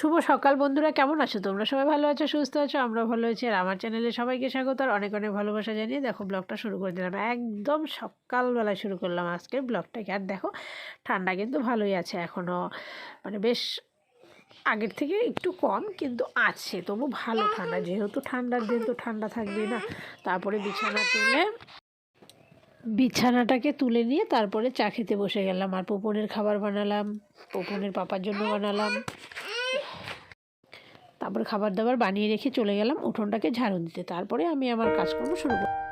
শুভ সকাল বন্ধুরা, কেমন আছো? তোমরা সবাই ভালো আছো, সুস্থ আছো? আমরা ভালো আছি আর আমার চ্যানেলে সবাইকে স্বাগত আর অনেক অনেক ভালোবাসা জানিয়ে দেখো, ব্লগটা শুরু করে দিলাম। একদম সকালবেলা শুরু করলাম আজকে ব্লগটাকে। আর দেখো, ঠান্ডা কিন্তু ভালোই আছে এখনও মানে বেশ আগের থেকে একটু কম কিন্তু আছে, তবু ভালো ঠান্ডা। যেহেতু ঠান্ডার দিন তো ঠান্ডা থাকবেই না, তারপরে বিছানা তুলে, বিছানাটাকে তুলে নিয়ে তারপরে চা খেতে বসে গেলাম। আর পোপনের খাবার বানালাম, পোপনের পাপার জন্য বানালাম। তারপর খাবার দাবার বানিয়ে রেখে চলে গেলাম, উঠোনটাকে ঝাড়ু দিতে। তারপরে আমি আমার কাজকর্ম শুরু করলাম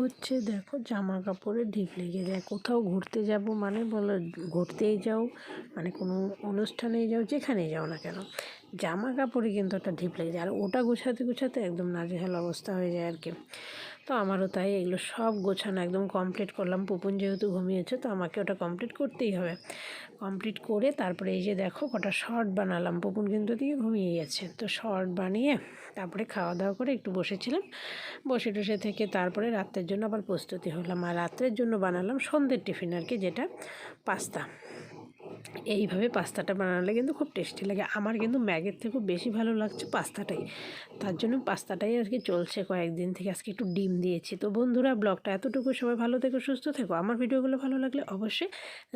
হচ্ছে দেখো জামা কাপড়ে ঢিপ লেগে যায়। কোথাও ঘুরতে যাব মানে বলো, ঘুরতেই যাও মানে কোনো অনুষ্ঠানেই যাও, যেখানেই যাও না কেন জামা কাপড়ে কিন্তু একটা ঢিপ লেগে যায়। আর ওটা গোছাতে গোছাতে একদম নাজেহাল অবস্থা হয়ে যায় আর কি। তো আমারও তাই, এগুলো সব গোছানো একদম কমপ্লিট করলাম। পুপুন যেহেতু ঘুমিয়েছে, তো আমাকে ওটা কমপ্লিট করতেই হবে। কমপ্লিট করে তারপরে এই যে দেখো, কটা শর্ট বানালাম। পুপুন কিন্তু দিয়ে ঘুমিয়ে গেছে। তো শর্ট বানিয়ে তারপরে খাওয়া দাওয়া করে একটু বসেছিলাম। বসে টসে থেকে তারপরে রাত্রের জন্য আবার প্রস্তুতি হলাম। আর রাত্রের জন্য বানালাম সন্ধ্যের টিফিন আর কি, যেটা পাস্তা। এইভাবে পাস্তাটা বানালে কিন্তু খুব টেস্টি লাগে। আমার কিন্তু ম্যাগের থেকেও বেশি ভালো লাগছে পাস্তাটাই। তার জন্য পাস্তাটাই আজকে চলছে কয়েকদিন থেকে। আজকে একটু ডিম দিয়েছি। তো বন্ধুরা, ব্লগটা এতটুকু। সবাই ভালো থেকো, সুস্থ থেকো। আমার ভিডিওগুলো ভালো লাগলে অবশ্যই